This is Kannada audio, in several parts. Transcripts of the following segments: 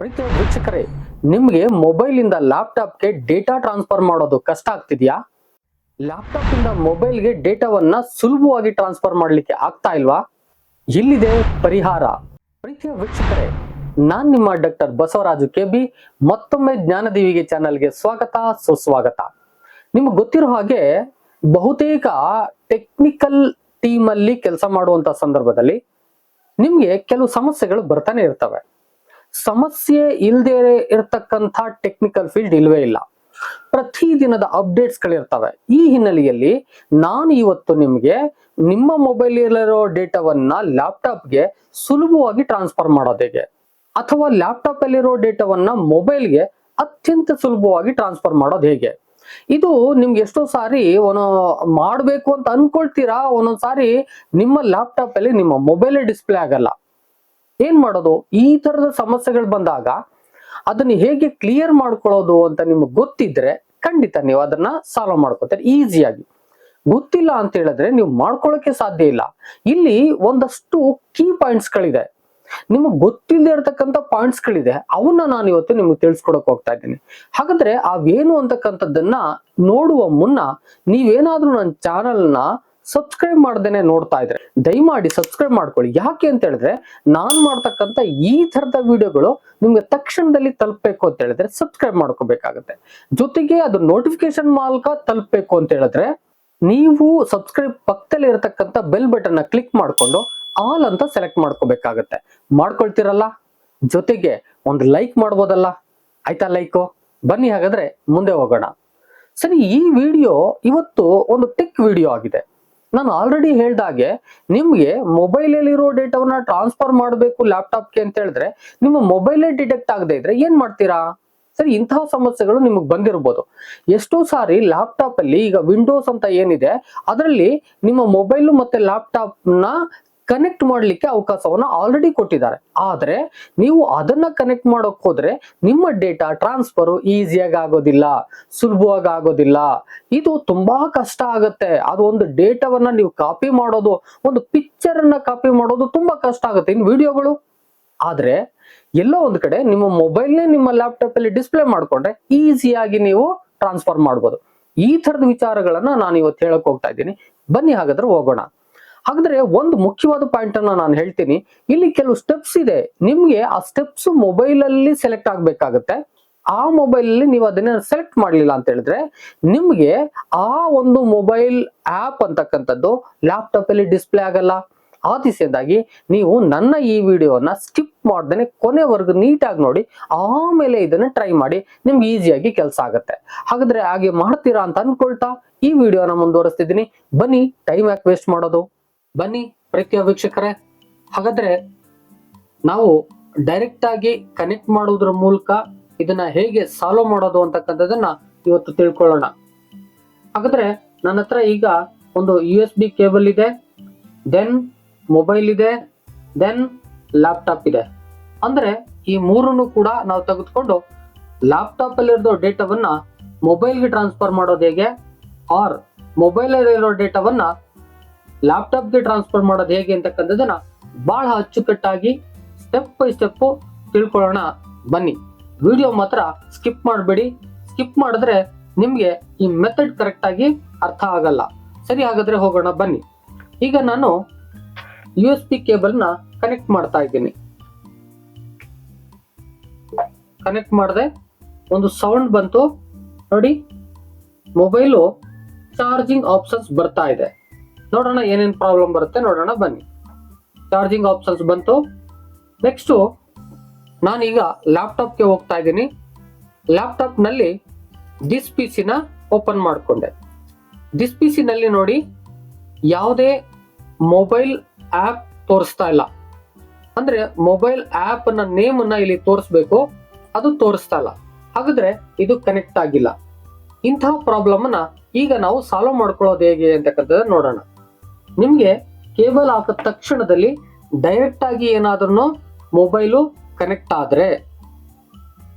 ಪ್ರೀತಿಯ ವೀಕ್ಷಕರೇ, ನಿಮಗೆ ಮೊಬೈಲ್ ಇಂದ ಲ್ಯಾಪ್ಟಾಪ್ಗೆ ಡೇಟಾ ಟ್ರಾನ್ಸ್ಫರ್ ಮಾಡೋದು ಕಷ್ಟ ಆಗ್ತಿದ್ಯಾ? ಲ್ಯಾಪ್ಟಾಪ್ ಇಂದ ಮೊಬೈಲ್ಗೆ ಡೇಟಾವನ್ನ ಸುಲಭವಾಗಿ ಟ್ರಾನ್ಸ್ಫರ್ ಮಾಡಲಿಕ್ಕೆ ಆಗ್ತಾ ಇಲ್ವಾ? ಇಲ್ಲಿದೆ ಪರಿಹಾರ. ಪ್ರೀತಿಯ ವೀಕ್ಷಕರೇ, ನಾನ್ ನಿಮ್ಮ ಡಾಕ್ಟರ್ ಬಸವರಾಜು ಕೆ ಬಿ, ಮತ್ತೊಮ್ಮೆ ಜ್ಞಾನದೇವಿಗೆ ಚಾನಲ್ಗೆ ಸ್ವಾಗತ, ಸುಸ್ವಾಗತ. ನಿಮ್ಗೆ ಗೊತ್ತಿರೋ ಹಾಗೆ, ಬಹುತೇಕ ಟೆಕ್ನಿಕಲ್ ಟೀಮ್ ಅಲ್ಲಿ ಕೆಲಸ ಮಾಡುವಂತ ಸಂದರ್ಭದಲ್ಲಿ ನಿಮ್ಗೆ ಕೆಲವು ಸಮಸ್ಯೆಗಳು ಬರ್ತಾನೆ ಇರ್ತವೆ. ಸಮಸ್ಯೆ ಇಲ್ಲದೆ ಇರತಕ್ಕಂಥ ಟೆಕ್ನಿಕಲ್ ಫೀಲ್ಡ್ ಇಲ್ವೇ ಇಲ್ಲ. ಪ್ರತಿದಿನದ ಅಪ್ಡೇಟ್ಸ್ ಗಳಿರ್ತವೆ. ಈ ಹಿನ್ನೆಲೆಯಲ್ಲಿ ನಾನು ಇವತ್ತು ನಿಮಗೆ ನಿಮ್ಮ ಮೊಬೈಲ್ ಇರೋ ಡೇಟಾವನ್ನ ಲ್ಯಾಪ್ಟಾಪ್ಗೆ ಸುಲಭವಾಗಿ ಟ್ರಾನ್ಸ್ಫರ್ ಮಾಡೋದು ಹೇಗೆ? ಅಥವಾ ಲ್ಯಾಪ್ಟಾಪ್ ಅಲ್ಲಿರೋ ಡೇಟಾವನ್ನ ಮೊಬೈಲ್ಗೆ ಅತ್ಯಂತ ಸುಲಭವಾಗಿ ಟ್ರಾನ್ಸ್ಫರ್ ಮಾಡೋದು ಹೇಗೆ? ಇದು ನಿಮ್ಗೆ ಎಷ್ಟೋ ಸಾರಿ ಒಂದು ಮಾಡಬೇಕು ಅಂತ ಅನ್ಕೊಳ್ತೀರಾ? ಒಂದೊಂದ್ ಸಾರಿ ನಿಮ್ಮ ಲ್ಯಾಪ್ಟಾಪ್ ಅಲ್ಲಿ ನಿಮ್ಮ ಮೊಬೈಲ್ ಡಿಸ್ಪ್ಲೇ ಆಗಲ್ಲ. ಏನ್ ಮಾಡೋದು? ಈ ತರದ ಸಮಸ್ಯೆಗಳು ಬಂದಾಗ ಅದನ್ನ ಹೇಗೆ ಕ್ಲಿಯರ್ ಮಾಡ್ಕೊಳ್ಳೋದು ಅಂತ ನಿಮ್ಗೆ ಗೊತ್ತಿದ್ರೆ ಖಂಡಿತ ನೀವು ಅದನ್ನ ಸಾಲ್ವ್ ಮಾಡ್ಕೋತಾರೆ ಈಸಿಯಾಗಿ ಗೊತ್ತಿಲ್ಲ ಅಂತ ಹೇಳಿದ್ರೆ ನೀವು ಮಾಡ್ಕೊಳ್ಳೋಕೆ ಸಾಧ್ಯ ಇಲ್ಲ. ಇಲ್ಲಿ ಒಂದಷ್ಟು ಕೀ ಪಾಯಿಂಟ್ಸ್ ಗಳಿದೆ. ನಿಮಗೆ ಗೊತ್ತಿಲ್ಲದೆ ಇರತಕ್ಕಂತ ಪಾಯಿಂಟ್ಸ್ ಗಳಿದೆ. ಅವನ್ನ ನಾನು ಇವತ್ತು ನಿಮ್ಗೆ ತಿಳಿಸ್ಕೊಡಕ್ ಹೋಗ್ತಾ ಇದ್ದೀನಿ. ಹಾಗಾದ್ರೆ ಅವೇನು ಅಂತಕ್ಕಂಥದ್ದನ್ನ ನೋಡುವ ಮುನ್ನ ನೀವೇನಾದ್ರೂ ನನ್ನ ಚಾನೆಲ್ನ ಸಬ್ಸ್ಕ್ರೈಬ್ ಮಾಡ್ದೇನೆ ನೋಡ್ತಾ ಇದ್ರೆ. ದಯಮಾಡಿ ಸಬ್ಸ್ಕ್ರೈಬ್ ಮಾಡ್ಕೊಳ್ಳಿ. ಯಾಕೆ ಅಂತ ಹೇಳಿದ್ರೆ, ನಾನು ಮಾಡ್ತಕ್ಕಂಥ ಈ ತರದ ವಿಡಿಯೋಗಳು ನಿಮ್ಗೆ ತಕ್ಷಣದಲ್ಲಿ ತಲುಪಬೇಕು ಅಂತ ಹೇಳಿದ್ರೆ ಸಬ್ಸ್ಕ್ರೈಬ್ ಮಾಡ್ಕೋಬೇಕಾಗತ್ತೆ. ಜೊತೆಗೆ ಅದು ನೋಟಿಫಿಕೇಶನ್ ಮೂಲಕ ತಲುಪಬೇಕು ಅಂತ ಹೇಳಿದ್ರೆ, ನೀವು ಸಬ್ಸ್ಕ್ರೈಬ್ ಪಕ್ಕದಲ್ಲಿ ಇರತಕ್ಕಂಥ ಬೆಲ್ ಬಟನ್ನ ಕ್ಲಿಕ್ ಮಾಡ್ಕೊಂಡು ಆಲ್ ಅಂತ ಸೆಲೆಕ್ಟ್ ಮಾಡ್ಕೋಬೇಕಾಗತ್ತೆ. ಮಾಡ್ಕೊಳ್ತೀರಲ್ಲ? ಜೊತೆಗೆ ಒಂದು ಲೈಕ್ ಮಾಡ್ಬೋದಲ್ಲ? ಆಯ್ತಾ ಲೈಕು ಬನ್ನಿ ಹಾಗಾದ್ರೆ ಮುಂದೆ ಹೋಗೋಣ. ಸರಿ, ಈ ವಿಡಿಯೋ ಇವತ್ತು ಒಂದು ಟೆಕ್ ವಿಡಿಯೋ ಆಗಿದೆ. ನಾನು ಆಲ್ರೆಡಿ ಹೇಳ್ದಾಗೆ ನಿಮ್ಗೆ ಮೊಬೈಲ್ ಅಲ್ಲಿರೋ ಡೇಟಾವನ್ನ ಟ್ರಾನ್ಸ್ಫರ್ ಮಾಡಬೇಕು ಲ್ಯಾಪ್ಟಾಪ್ಗೆ ಅಂತ ಹೇಳಿದ್ರೆ ನಿಮ್ಮ ಮೊಬೈಲೇ ಡಿಟೆಕ್ಟ್ ಆಗದೆ ಇದ್ರೆ ಏನ್ ಮಾಡ್ತೀರಾ? ಸರಿ, ಇಂತಹ ಸಮಸ್ಯೆಗಳು ನಿಮಗೆ ಬಂದಿರಬಹುದು ಎಷ್ಟೋ ಸಾರಿ ಲ್ಯಾಪ್ಟಾಪ್ ಅಲ್ಲಿ ಈಗ ವಿಂಡೋಸ್ ಅಂತ ಏನಿದೆ, ಅದರಲ್ಲಿ ನಿಮ್ಮ ಮೊಬೈಲ್ ಮತ್ತೆ ಲ್ಯಾಪ್ಟಾಪ್ನ ಕನೆಕ್ಟ್ ಮಾಡಲಿಕ್ಕೆ ಅವಕಾಶವನ್ನ ಆಲ್ರೆಡಿ ಕೊಟ್ಟಿದ್ದಾರೆ. ಆದರೆ ನೀವು ಅದನ್ನ ಕನೆಕ್ಟ್ ಮಾಡೋಕೆ ಹೋದ್ರೆ ನಿಮ್ಮ ಡೇಟಾ ಟ್ರಾನ್ಸ್ಫರ್ ಈಸಿಯಾಗಿ ಆಗೋದಿಲ್ಲ, ಸುಲಭವಾಗಿ ಆಗೋದಿಲ್ಲ. ಇದು ತುಂಬಾ ಕಷ್ಟ ಆಗುತ್ತೆ. ಅದು ಒಂದು ಡೇಟಾವನ್ನ ನೀವು ಕಾಪಿ ಮಾಡೋದು, ಒಂದು ಪಿಕ್ಚರ್ ಕಾಪಿ ಮಾಡೋದು ತುಂಬಾ ಕಷ್ಟ ಆಗುತ್ತೆ ಇನ್ನು ವಿಡಿಯೋಗಳು ಆದ್ರೆ ಎಲ್ಲೋ ಒಂದ್ ಕಡೆ ನಿಮ್ಮ ಮೊಬೈಲ್ನೇ ನಿಮ್ಮ ಲ್ಯಾಪ್ಟಾಪ್ ಅಲ್ಲಿ ಡಿಸ್ಪ್ಲೇ ಮಾಡ್ಕೊಂಡ್ರೆ ಈಸಿಯಾಗಿ ನೀವು ಟ್ರಾನ್ಸ್ಫರ್ ಮಾಡ್ಬೋದು. ಈ ತರದ ವಿಚಾರಗಳನ್ನ ನಾನು ಇವತ್ತು ಹೇಳಕ್ ಹೋಗ್ತಾ ಇದ್ದೀನಿ. ಬನ್ನಿ ಹಾಗಾದ್ರೆ ಹೋಗೋಣ. ಹಾಗಾದ್ರೆ ಒಂದು ಮುಖ್ಯವಾದ ಪಾಯಿಂಟ್ ಅನ್ನ ನಾನು ಹೇಳ್ತೀನಿ. ಇಲ್ಲಿ ಕೆಲವು ಸ್ಟೆಪ್ಸ್ ಇದೆ. ನಿಮ್ಗೆ ಆ ಸ್ಟೆಪ್ಸ್ ಮೊಬೈಲ್ ಅಲ್ಲಿ ಸೆಲೆಕ್ಟ್ ಆಗ್ಬೇಕಾಗತ್ತೆ. ಆ ಮೊಬೈಲ್ ಅಲ್ಲಿ ನೀವು ಅದನ್ನ ಸೆಲೆಕ್ಟ್ ಮಾಡಲಿಲ್ಲ ಅಂತ ಹೇಳಿದ್ರೆ, ನಿಮ್ಗೆ ಆ ಒಂದು ಮೊಬೈಲ್ ಆಪ್ ಅಂತಕ್ಕಂಥದ್ದು ಲ್ಯಾಪ್ಟಾಪ್ ಅಲ್ಲಿ ಡಿಸ್ಪ್ಲೇ ಆಗಲ್ಲ. ಆ ದಿಸೆಯಿಂದಾಗಿ ನೀವು ನನ್ನ ಈ ವಿಡಿಯೋನ ಸ್ಕಿಪ್ ಮಾಡ್ದೇನೆ ಕೊನೆವರೆಗೂ ನೀಟಾಗಿ ನೋಡಿ, ಆಮೇಲೆ ಇದನ್ನ ಟ್ರೈ ಮಾಡಿ ನಿಮ್ಗೆ ಈಸಿಯಾಗಿ ಕೆಲಸ ಆಗುತ್ತೆ. ಹಾಗಾದ್ರೆ ಹಾಗೆ ಮಾಡ್ತೀರಾ ಅಂತ ಅನ್ಕೊಳ್ತಾ ಈ ವಿಡಿಯೋನ ಮುಂದುವರಿಸ್ತಿದ್ದೀನಿ. ಬನ್ನಿ ಟೈಮ್ ಯಾಕೆ ವೇಸ್ಟ್ ಮಾಡೋದು? ಬನ್ನಿ ಪ್ರೀತಿಯ ವೀಕ್ಷಕರೇ. ಹಾಗಾದ್ರೆ ನಾವು ಡೈರೆಕ್ಟ್ ಆಗಿ ಕನೆಕ್ಟ್ ಮಾಡೋದ್ರ ಮೂಲಕ ಇದನ್ನ ಹೇಗೆ ಸಾಲ್ವ್ ಮಾಡೋದು ಅಂತಕ್ಕಂಥದ್ದನ್ನ ಇವತ್ತು ತಿಳ್ಕೊಳ್ಳೋಣ. ಹಾಗಾದ್ರೆ ನನ್ನ ಹತ್ರ ಈಗ ಒಂದು ಯು ಎಸ್ ಬಿ ಕೇಬಲ್ ಇದೆ ದೆನ್ ಮೊಬೈಲ್ ಇದೆ ದೆನ್ ಲ್ಯಾಪ್ಟಾಪ್ ಇದೆ. ಅಂದ್ರೆ ಈ ಮೂರನ್ನು ಕೂಡ ನಾವು ತೆಗೆದುಕೊಂಡು ಲ್ಯಾಪ್ಟಾಪ್ ಅಲ್ಲಿರೋ ಡೇಟಾವನ್ನ ಮೊಬೈಲ್ಗೆ ಟ್ರಾನ್ಸ್ಫರ್ ಮಾಡೋದು ಹೇಗೆ ಆರ್ ಮೊಬೈಲ್ ಅಲ್ಲಿರೋ ಡೇಟಾವನ್ನ ಲ್ಯಾಪ್ಟಾಪ್ಗೆ ಟ್ರಾನ್ಸ್ಫರ್ ಮಾಡೋದು ಹೇಗೆ ಅಂತಕ್ಕಂಥದ್ದನ್ನ ಬಹಳ ಅಚ್ಚುಕಟ್ಟಾಗಿ ಸ್ಟೆಪ್ ಬೈ ಸ್ಟೆಪ್ ತಿಳ್ಕೊಳ್ಳೋಣ. ಬನ್ನಿ. ವಿಡಿಯೋ ಮಾತ್ರ ಸ್ಕಿಪ್ ಮಾಡಬೇಡಿ. ಸ್ಕಿಪ್ ಮಾಡಿದ್ರೆ ನಿಮಗೆ ಈ ಮೆಥಡ್ ಕರೆಕ್ಟ್ ಆಗಿ ಅರ್ಥ ಆಗಲ್ಲ. ಸರಿ ಹಾಗಾದ್ರೆ ಹೋಗೋಣ, ಬನ್ನಿ. ಈಗ ನಾನು ಯು ಎಸ್ ಪಿ ಕೇಬಲ್ನ ಕನೆಕ್ಟ್ ಮಾಡ್ತಾ ಇದ್ದೀನಿ. ಕನೆಕ್ಟ್ ಮಾಡಿದೆ ಒಂದು ಸೌಂಡ್ ಬಂತು. ನೋಡಿ ಮೊಬೈಲು ಚಾರ್ಜಿಂಗ್ ಆಪ್ಷನ್ಸ್ ಬರ್ತಾ ಇದೆ. ನೋಡೋಣ ಏನೇನು ಪ್ರಾಬ್ಲಮ್ ಬರುತ್ತೆ, ನೋಡೋಣ ಬನ್ನಿ. ಚಾರ್ಜಿಂಗ್ ಆಪ್ಷನ್ಸ್ ಬಂತು. ನೆಕ್ಸ್ಟು ನಾನೀಗ ಲ್ಯಾಪ್ಟಾಪ್ಗೆ ಹೋಗ್ತಾ ಇದ್ದೀನಿ. ಲ್ಯಾಪ್ಟಾಪ್ನಲ್ಲಿ ದಿಸ್ ಪಿ ಸಿನ ಓಪನ್ ಮಾಡಿಕೊಂಡೆ. ದಿಸ್ ಪಿ ಸಿನಲ್ಲಿ ನೋಡಿ, ಯಾವುದೇ ಮೊಬೈಲ್ ಆ್ಯಪ್ ತೋರಿಸ್ತಾ ಇಲ್ಲ. ಅಂದರೆ ಮೊಬೈಲ್ ಆ್ಯಪ್ನ ನೇಮನ್ನು ಇಲ್ಲಿ ತೋರಿಸ್ಬೇಕು, ಅದು ತೋರಿಸ್ತಾ ಇಲ್ಲ. ಹಾಗಾದ್ರೆ ಇದು ಕನೆಕ್ಟ್ ಆಗಿಲ್ಲ. ಇಂತಹ ಪ್ರಾಬ್ಲಮ್ನ ಈಗ ನಾವು ಸಾಲ್ವ್ ಮಾಡ್ಕೊಳ್ಳೋದು ಹೇಗೆ ಅಂತಕ್ಕಂಥದ್ದು ನೋಡೋಣ. ನಿಮ್ಗೆ ಕೇಬಲ್ ಹಾಕಿದ ತಕ್ಷಣದಲ್ಲಿ ಡೈರೆಕ್ಟ್ ಆಗಿ ಏನಾದ್ರೂ ಮೊಬೈಲು ಕನೆಕ್ಟ್ ಆದರೆ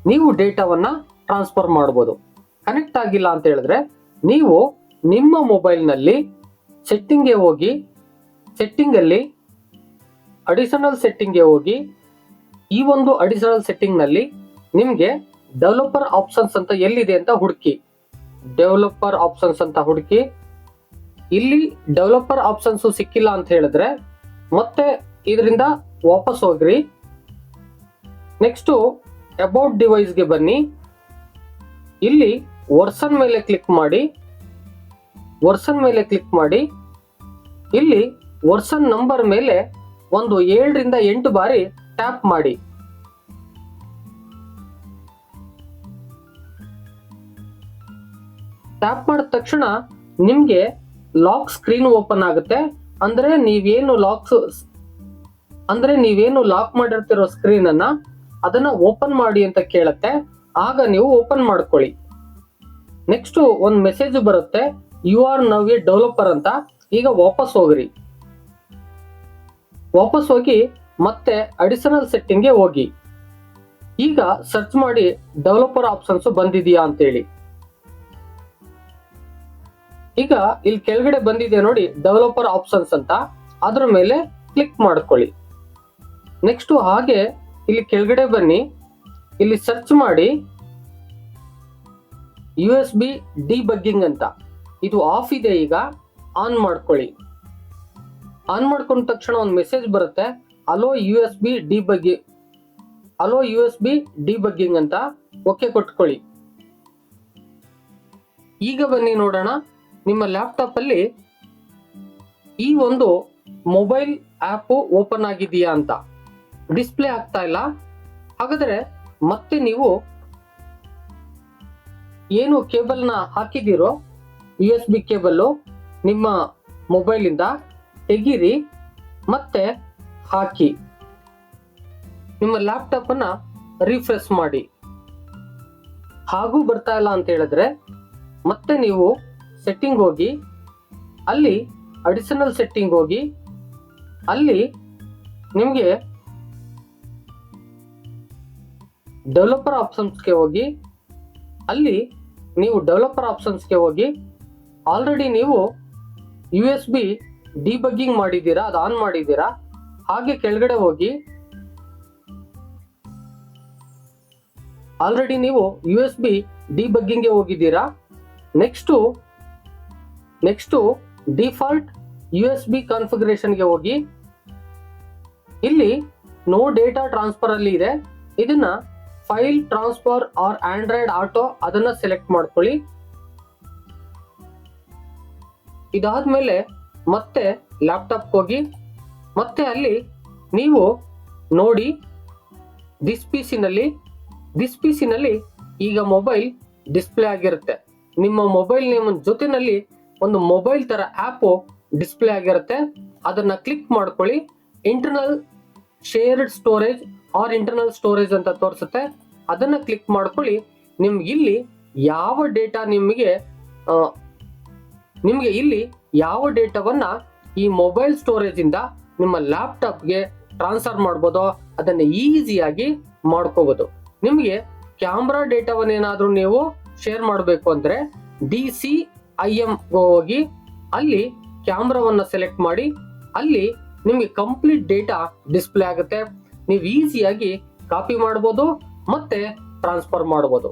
ನೀವು ಡೇಟಾವನ್ನ ಟ್ರಾನ್ಸ್ಫರ್ ಮಾಡ್ಬೋದು. ಕನೆಕ್ಟ್ ಆಗಿಲ್ಲ ಅಂತ ಹೇಳಿದ್ರೆ ನೀವು ನಿಮ್ಮ ಮೊಬೈಲ್ನಲ್ಲಿ ಸೆಟ್ಟಿಂಗ್ಗೆ ಹೋಗಿ ಸೆಟ್ಟಿಂಗ್ ಅಲ್ಲಿ ಅಡಿಷನಲ್ ಸೆಟ್ಟಿಂಗ್ಗೆ ಹೋಗಿ, ಈ ಒಂದು ಅಡಿಷನಲ್ ಸೆಟ್ಟಿಂಗ್ನಲ್ಲಿ ನಿಮ್ಗೆ ಡೆವಲಪರ್ ಆಪ್ಷನ್ಸ್ ಅಂತ ಎಲ್ಲಿದೆ ಅಂತ ಹುಡುಕಿ. ಡೆವಲಪರ್ ಆಪ್ಷನ್ಸ್ ಅಂತ ಹುಡುಕಿ ಇಲ್ಲಿ ಡೆವಲಪರ್ ಆಪ್ಷನ್ಸ್ ಸಿಕ್ಕಿಲ್ಲ ಅಂತ ಹೇಳಿದ್ರೆ, ಮತ್ತೆ ಇದರಿಂದ ವಾಪಸ್ ಹೋಗ್ರಿ. ನೆಕ್ಸ್ಟ್ ಅಬೌಟ್ ಡಿವೈಸ್ಗೆ ಬನ್ನಿ. ಇಲ್ಲಿ ವರ್ಸನ್ ಮೇಲೆ ಕ್ಲಿಕ್ ಮಾಡಿ. ವರ್ಸನ್ ಮೇಲೆ ಕ್ಲಿಕ್ ಮಾಡಿ. ಇಲ್ಲಿ ವರ್ಸನ್ ನಂಬರ್ ಮೇಲೆ ಒಂದು ಏಳರಿಂದ ಎಂಟು ಬಾರಿ ಟ್ಯಾಪ್ ಮಾಡಿ. ಟ್ಯಾಪ್ ಮಾಡಿದ ತಕ್ಷಣ ನಿಮ್ಗೆ ಲಾಕ್ ಸ್ಕ್ರೀನ್ ಓಪನ್ ಆಗುತ್ತೆ. ಅಂದ್ರೆ ನೀವೇನು ಲಾಕ್ಸ್ ಅಂದ್ರೆ ನೀವೇನು ಲಾಕ್ ಮಾಡಿರ್ತಿರೋ ಸ್ಕ್ರೀನ್ ಅನ್ನ ಅದನ್ನ ಓಪನ್ ಮಾಡಿ ಅಂತ ಕೇಳುತ್ತೆ. ಆಗ ನೀವು ಓಪನ್ ಮಾಡ್ಕೊಳ್ಳಿ. ನೆಕ್ಸ್ಟ್ ಒಂದು ಮೆಸೇಜ್ ಬರುತ್ತೆ. You are now a developer ಅಂತ. ಈಗ ವಾಪಸ್ ಹೋಗ್ರಿ. ವಾಪಸ್ ಹೋಗಿ ಮತ್ತೆ ಅಡಿಷನಲ್ ಸೆಟ್ಟಿಂಗ್ಗೆ ಹೋಗಿ. ಈಗ ಸರ್ಚ್ ಮಾಡಿ ಡೆವಲಪರ್ ಆಪ್ಷನ್ಸ್ ಬಂದಿದೆಯಾ ಅಂತೇಳಿ ಈಗ ಇಲ್ಲಿ ಕೆಳಗಡೆ ಬಂದಿದೆ ನೋಡಿ ಡೆವಲಪರ್ ಆಪ್ಷನ್ಸ್ ಅಂತ. ಅದರ ಮೇಲೆ ಕ್ಲಿಕ್ ಮಾಡ್ಕೊಳ್ಳಿ. ನೆಕ್ಸ್ಟ್ ಹಾಗೆ ಇಲ್ಲಿ ಕೆಳಗಡೆ ಬನ್ನಿ. ಇಲ್ಲಿ ಸರ್ಚ್ ಮಾಡಿ ಯು ಎಸ್ ಬಿ ಡಿ ಅಂತ. ಇದು ಆಫ್ ಇದೆ ಈಗ. ಆನ್ ಮಾಡ್ಕೊಳ್ಳಿ. ಆನ್ ಮಾಡ್ಕೊಂಡ ತಕ್ಷಣ ಒಂದು ಮೆಸೇಜ್ ಬರುತ್ತೆ. Allow U S B debugging allow U S B debugging ಅಂತ. ಓಕೆ ಕೊಟ್ಕೊಳ್ಳಿ. ಈಗ ಬನ್ನಿ ನೋಡೋಣ. ನಿಮ್ಮ ಲ್ಯಾಪ್ಟಾಪ್ ಅಲ್ಲಿ ಈ ಒಂದು ಮೊಬೈಲ್ ಆಪ್ ಓಪನ್ ಆಗಿದೆಯಾ ಅಂತ ಡಿಸ್ಪ್ಲೇ ಆಗ್ತಾ ಇಲ್ಲ. ಹಾಗಾದ್ರೆ ಮತ್ತೆ ನೀವು ಏನು ಕೇಬಲ್ನ ಹಾಕಿದಿರೋ ಯು ಎಸ್ ಬಿ ಕೇಬಲ್ ನಿಮ್ಮ ಇಂದ ತೆಗೀರಿ ಮತ್ತೆ ಹಾಕಿ. ನಿಮ್ಮ ಲ್ಯಾಪ್ಟಾಪ್ ಅನ್ನ ರಿಫ್ರೆಶ್ ಮಾಡಿ. ಹಾಗೂ ಬರ್ತಾ ಇಲ್ಲ ಅಂತ ಹೇಳಿದ್ರೆ ಮತ್ತೆ ನೀವು ಸೆಟ್ಟಿಂಗ್ ಹೋಗಿ, ಅಲ್ಲಿ ಅಡಿಷನಲ್ ಸೆಟ್ಟಿಂಗ್ ಹೋಗಿ, ಅಲ್ಲಿ ನಿಮಗೆ ಡೆವಲಪರ್ ಆಪ್ಷನ್ಸ್ಗೆ ಹೋಗಿ, ಅಲ್ಲಿ ನೀವು ಡೆವಲಪರ್ ಆಪ್ಷನ್ಸ್ಗೆ ಹೋಗಿ ಆಲ್ರೆಡಿ ನೀವು ಯು ಎಸ್ ಬಿ ಡಿಬಗ್ಗಿಂಗ್ ಮಾಡಿದ್ದೀರಾ, ಅದು ಆನ್ ಮಾಡಿದ್ದೀರಾ, ಹಾಗೆ ಕೆಳಗಡೆ ಹೋಗಿ ಆಲ್ರೆಡಿ ನೀವು ಯು ಎಸ್ ಬಿ ಡಿಬಗ್ಗಿಂಗ್ಗೆ ಹೋಗಿದ್ದೀರಾ next next default U S B ಕಾನ್ಫಿಗರೇಷನ್ಗೆ ಹೋಗಿ, ಇಲ್ಲಿ ನೋ ಡೇಟಾ ಟ್ರಾನ್ಸ್ಫರ್ ಅಲ್ಲಿ ಇದೆ. ಇದನ್ನ file transfer or android auto ಅದನ್ನ ಸೆಲೆಕ್ಟ್ ಮಾಡ್ಕೊಳ್ಳಿ. ಇದಾದ್ಮೇಲೆ ಮತ್ತೆ ಲ್ಯಾಪ್ಟಾಪ್ ಹೋಗಿ, ಮತ್ತೆ ಅಲ್ಲಿ ನೀವು ನೋಡಿ ದಿಸ್ ಪೀಸಿನಲ್ಲಿ ದಿಸ್ ಪೀಸಿನಲ್ಲಿ ಈಗ ಮೊಬೈಲ್ ಡಿಸ್ಪ್ಲೇ ಆಗಿರುತ್ತೆ. ನಿಮ್ಮ ಮೊಬೈಲ್ ನೇಮ್ ಜೊತೆನಲ್ಲಿ ಒಂದು ಮೊಬೈಲ್ ತರ ಆಪ್ ಡಿಸ್ಪ್ಲೇ ಆಗಿರುತ್ತೆ. ಅದನ್ನ ಕ್ಲಿಕ್ ಮಾಡ್ಕೊಳ್ಳಿ. Internal shared storage or internal storage ಅಂತ ತೋರಿಸುತ್ತೆ. ಅದನ್ನ ಕ್ಲಿಕ್ ಮಾಡ್ಕೊಳ್ಳಿ. ನಿಮ್ಗೆ ಇಲ್ಲಿ ಯಾವ ಡೇಟಾ ನಿಮಗೆ ನಿಮಗೆ ನಿಮ್ಗೆ ಇಲ್ಲಿ ಯಾವ ಡೇಟಾವನ್ನ ಈ ಮೊಬೈಲ್ ಸ್ಟೋರೇಜ್ ಇಂದ ನಿಮ್ಮ ಲ್ಯಾಪ್ಟಾಪ್ಗೆ ಟ್ರಾನ್ಸ್ಫರ್ ಮಾಡ್ಬೋದು, ಅದನ್ನ ಈಸಿಯಾಗಿ ಮಾಡ್ಕೋಬಹುದು ನಿಮಗೆ ಕ್ಯಾಮ್ರಾ ಡೇಟಾವನ್ನೇನಾದ್ರೂ ನೀವು ಶೇರ್ ಮಾಡಬೇಕು ಅಂದ್ರೆ ಡಿ ಸಿ ಐ ಎಂ ಹೋಗಿ ಅಲ್ಲಿ ಕ್ಯಾಮ್ರಾವನ್ನು ಸೆಲೆಕ್ಟ್ ಮಾಡಿ, ಅಲ್ಲಿ ನಿಮಗೆ ಕಂಪ್ಲೀಟ್ ಡೇಟಾ ಡಿಸ್ಪ್ಲೇ ಆಗುತ್ತೆ. ನೀವು ಈಸಿಯಾಗಿ ಕಾಪಿ ಮಾಡ್ಬೋದು ಮತ್ತೆ ಟ್ರಾನ್ಸ್ಫರ್ ಮಾಡ್ಬೋದು.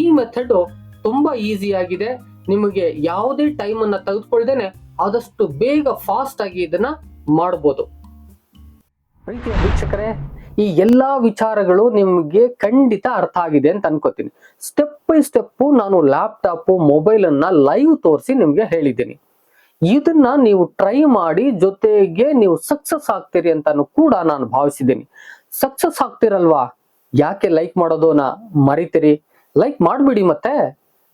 ಈ ಮೆಥಡು ತುಂಬ ಈಸಿ ಆಗಿದೆ. ನಿಮಗೆ ಯಾವುದೇ ಟೈಮನ್ನು ತೆಗೆದುಕೊಳ್ದೇನೆ ಆದಷ್ಟು ಬೇಗ ಫಾಸ್ಟ್ ಆಗಿ ಇದನ್ನ ಮಾಡ್ಬೋದು. ಪ್ರೀತಿಯ ವೀಕ್ಷಕರೇ. ಈ ಎಲ್ಲಾ ವಿಚಾರಗಳು ನಿಮಗೆ ಖಂಡಿತ ಅರ್ಥ ಆಗಿದೆ ಅಂತ ಅನ್ಕೋತೀನಿ. ಸ್ಟೆಪ್ ಬೈ ಸ್ಟೆಪ್ ನಾನು ಲ್ಯಾಪ್ಟಾಪ್ ಮೊಬೈಲ್ ಅನ್ನ ಲೈವ್ ತೋರಿಸಿ ನಿಮ್ಗೆ ಹೇಳಿದ್ದೀನಿ. ಇದನ್ನ ನೀವು ಟ್ರೈ ಮಾಡಿ ಜೊತೆಗೆ ನೀವು ಸಕ್ಸಸ್ ಆಗ್ತೀರಿ ಅಂತಾನು ಕೂಡ ನಾನು ಭಾವಿಸಿದ್ದೀನಿ. ಸಕ್ಸಸ್ ಆಗ್ತಿರಲ್ವಾ? ಯಾಕೆ ಲೈಕ್ ಮಾಡೋದನ್ನ ಮರಿತೀರಿ? ಲೈಕ್ ಮಾಡ್ಬಿಡಿ ಮತ್ತೆ.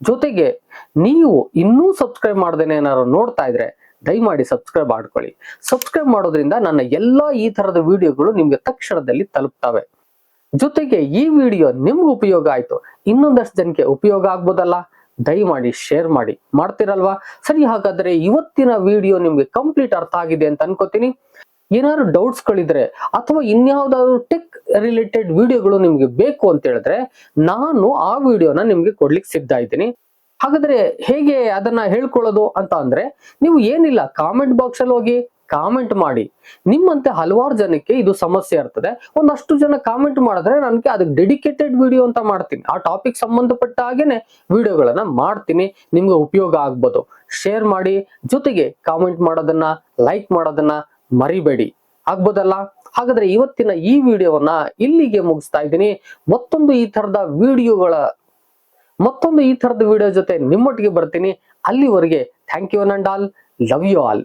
ಜೊತೆಗೆ ನೀವು ಇನ್ನೂ ಸಬ್ಸ್ಕ್ರೈಬ್ ಮಾಡ್ದೇನೆ ಏನಾದ್ರು ನೋಡ್ತಾ ಇದ್ರೆ ದಯಮಾಡಿ ಸಬ್ಸ್ಕ್ರೈಬ್ ಮಾಡ್ಕೊಳ್ಳಿ. ಸಬ್ಸ್ಕ್ರೈಬ್ ಮಾಡೋದ್ರಿಂದ ನನ್ನ ಎಲ್ಲಾ ಈ ತರದ ವಿಡಿಯೋಗಳು ನಿಮ್ಗೆ ತಕ್ಷಣದಲ್ಲಿ ತಲುಪ್ತವೆ. ಜೊತೆಗೆ ಈ ವಿಡಿಯೋ ನಿಮ್ಗೆ ಉಪಯೋಗ ಆಯ್ತು, ಇನ್ನೊಂದಷ್ಟು ಜನಕ್ಕೆ ಉಪಯೋಗ ಆಗ್ಬೋದಲ್ಲ? ದಯಮಾಡಿ ಶೇರ್ ಮಾಡಿ. ಮಾಡ್ತಿರಲ್ವಾ? ಸರಿ, ಹಾಗಾದ್ರೆ ಇವತ್ತಿನ ವಿಡಿಯೋ ನಿಮ್ಗೆ ಕಂಪ್ಲೀಟ್ ಅರ್ಥ ಆಗಿದೆ ಅಂತ ಅನ್ಕೋತೀನಿ. ಏನಾದ್ರು ಡೌಟ್ಸ್ ಗಳಿದ್ರೆ ಅಥವಾ ಇನ್ಯಾವುದಾದ್ರು ಟೆಕ್ ರಿಲೇಟೆಡ್ ವಿಡಿಯೋಗಳು ನಿಮ್ಗೆ ಬೇಕು ಅಂತ ಹೇಳಿದ್ರೆ ನಾನು ಆ ವಿಡಿಯೋನ ನಿಮ್ಗೆ ಕೊಡ್ಲಿಕ್ಕೆ ಸಿದ್ಧ ಇದ್ದೀನಿ. ಹಾಗಾದ್ರೆ ಹೇಗೆ ಅದನ್ನ ಹೇಳ್ಕೊಳ್ಳೋದು ಅಂತ ಅಂದ್ರೆ ನೀವು ಏನಿಲ್ಲ ಕಾಮೆಂಟ್ ಬಾಕ್ಸ್ ಅಲ್ಲಿ ಹೋಗಿ ಕಾಮೆಂಟ್ ಮಾಡಿ. ನಿಮ್ಮಂತೆ ಹಲವಾರು ಜನಕ್ಕೆ ಇದು ಸಮಸ್ಯೆ ಇರ್ತದೆ. ಒಂದಷ್ಟು ಜನ ಕಾಮೆಂಟ್ ಮಾಡಿದ್ರೆ ನನಗೆ ಅದಕ್ಕೆ ಡೆಡಿಕೇಟೆಡ್ ವಿಡಿಯೋ ಅಂತ ಮಾಡ್ತೀನಿ. ಆ ಟಾಪಿಕ್ ಸಂಬಂಧಪಟ್ಟ ಹಾಗೇನೆ ವಿಡಿಯೋಗಳನ್ನ ಮಾಡ್ತೀನಿ. ನಿಮ್ಗೆ ಉಪಯೋಗ ಆಗ್ಬೋದು. ಶೇರ್ ಮಾಡಿ. ಜೊತೆಗೆ ಕಾಮೆಂಟ್ ಮಾಡೋದನ್ನ ಲೈಕ್ ಮಾಡೋದನ್ನ ಮರಿಬೇಡಿ. ಆಗ್ಬೋದಲ್ಲ? ಹಾಗಾದ್ರೆ ಇವತ್ತಿನ ಈ ವಿಡಿಯೋವನ್ನ ಇಲ್ಲಿಗೆ ಮುಗಿಸ್ತಾ ಇದ್ದೀನಿ. ಮತ್ತೊಂದು ಈ ತರದ ವಿಡಿಯೋಗಳ ಮತ್ತೊಂದು ಈ ತರದ ವಿಡಿಯೋ ಜೊತೆ ನಿಮ್ಮೊಟ್ಟಿಗೆ ಬರ್ತೀನಿ. ಅಲ್ಲಿವರೆಗೆ thank you all love you all